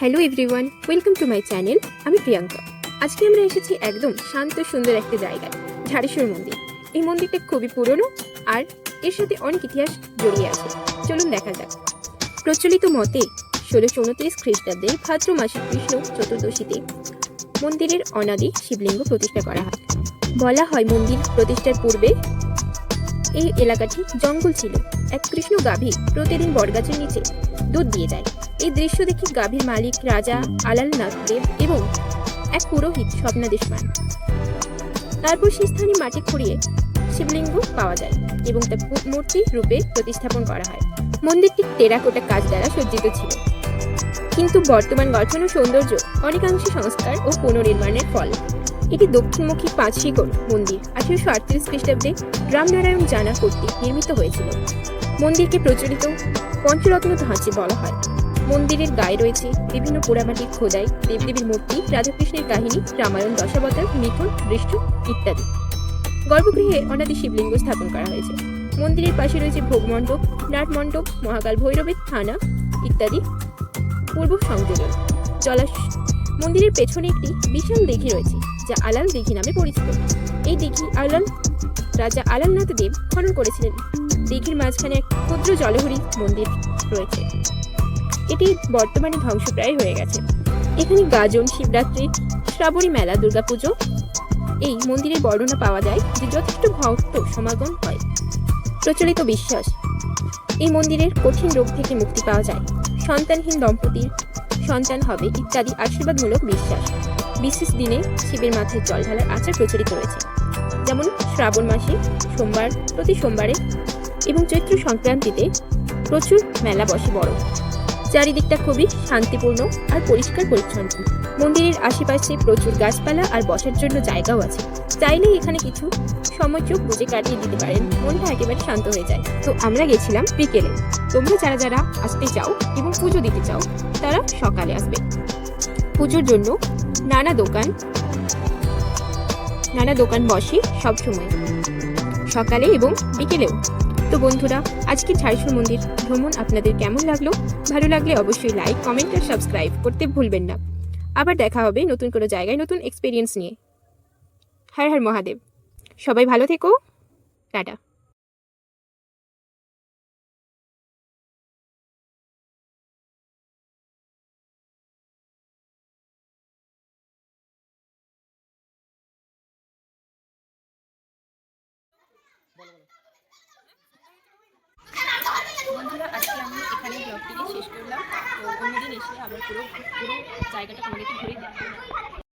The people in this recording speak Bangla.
Hello everyone welcome to my channel আমি প্রিয়াঙ্কা। আজকে আমরা এসেছি একদম শান্ত, সুন্দর একটা জায়গায়, ঝাড়েশ্বর মন্দির। এই মন্দিরটা খুবই পুরনো আর এর সাথে অনেক ইতিহাস জড়িয়ে আছে। চলুন দেখা যাক। প্রচলিত মতে ষোলোশো উনত্রিশ খ্রিস্টাব্দে ভাদ্র মাসের কৃষ্ণ চতুর্দশীতে মন্দিরের অনাদি শিবলিঙ্গ প্রতিষ্ঠা করা হয়। বলা হয় মন্দির প্রতিষ্ঠার পূর্বে এই এলাকাটি জঙ্গল ছিল, এক কৃষ্ণ গাভী প্রতিদিন বটগাছের নিচে দুধ দিয়ে যায়। এই দৃশ্য দেখে গাভীর মালিক রাজা আলাল নাথদেব এবং এক পুরোহিত স্বপ্নাদেশ পান তারপর সেই স্থানে মাটি খুঁড়িয়ে শিবলিঙ্গ পাওয়া যায় এবং তা মূর্তি রূপে প্রতিস্থাপন করা হয়। মন্দিরটি টেরাকোটা কাজ দ্বারা সজ্জিত ছিল। কিন্তু বর্তমান গঠন ও সৌন্দর্য অনেকাংশে সংস্কার ও পুনর্নির্মাণের ফল। এটি দক্ষিণমুখী পাঁচ শিকড় মন্দির আঠেরোশো আটত্রিশ খ্রিস্টাব্দে রামনারায়ণ জানা কর্তৃক নির্মিত হয়েছিল। মন্দিরকে প্রচলিত পঞ্চরত্ন ধাঁচে বলা হয়। মন্দিরের গায়ে রয়েছে বিভিন্ন পোড়ামাটির খোদাই, দেবদেবীর মূর্তি, রাধাকৃষ্ণের কাহিনী, রামায়ণ, দশাবতার, মিথুন দৃশ্য ইত্যাদি। গর্ভগৃহে অনাদি শিবলিঙ্গ স্থাপন করা হয়েছে। মন্দিরের পাশে রয়েছে ভোগমণ্ডপ নাটমণ্ডপ মহাকাল ভৈরবের থানা ইত্যাদি পূর্ব সংযোজন জলাশ মন্দিরের পেছনে একটি বিশাল দিঘি রয়েছে। যা আলাল দিঘি নামে পরিচিত। এই দিঘি আলাল রাজা আলালনাথ দেব খনন করেছিলেন। দিঘির মাঝখানে এক ক্ষুদ্র জলহরি মন্দির রয়েছে। এটি বর্তমানে ধ্বংসপ্রায় হয়ে গেছে। এখানে গাজন, শিবরাত্রি, শ্রাবণী মেলা, দুর্গাপুজো, এই মন্দিরের বর্ণনা পাওয়া যায় যে যথেষ্ট ভক্ত সমাগম হয়। প্রচলিত বিশ্বাস, এই মন্দিরের কঠিন রোগ থেকে মুক্তি পাওয়া যায়। সন্তানহীন দম্পতির সন্তান হবে ইত্যাদি আশীর্বাদমূলক বিশ্বাস। বিশেষ দিনে শিবের মাথায় জল ঢালার আচার প্রচলিত রয়েছে। যেমন শ্রাবণ মাসে, সোমবার, প্রতি সোমবারে এবং চৈত্র সংক্রান্তিতে প্রচুর মেলা বসে বড়। চারিদিকটা খুবই শান্তিপূর্ণ আর পরিষ্কার পরিচ্ছন্ন। মন্দিরের আশেপাশে প্রচুর গাছপালা আর বসার জন্য জায়গাও আছে। চাইলেই এখানে কিছু সময় চোখ বুঝে কাটিয়ে দিতে পারেন। মনটা একেবারে শান্ত হয়ে যায়। তো আমরা গেছিলাম বিকেলে। তোমরা যারা যারা আসতে চাও এবং পুজো দিতে চাও, তারা সকালে আসবে। পুজোর জন্য নানা দোকান নানা দোকান বসে সবসময় সকালে এবং বিকেলেও। তো বন্ধুরা, আজকে ঝাড়েশ্বর মন্দির ভ্রমণ আপনাদের কেমন লাগল? ভালো লাগলে অবশ্যই লাইক কমেন্ট আর সাবস্ক্রাইব করতে ভুলবেন না। আবার দেখা হবে নতুন কোনো জায়গায় নতুন এক্সপিরিয়েন্স নিয়ে। হর হর মহাদেব। সবাই ভালো থেকো। টাটা। বন্ধুরা, আজকে আমি এখানে ব্লগটিকে শেষ করলাম। তো অন্যদিন এসে আবার পুরো পুরো জায়গাটা তোমাদেরকে ঘুরে দেখাবো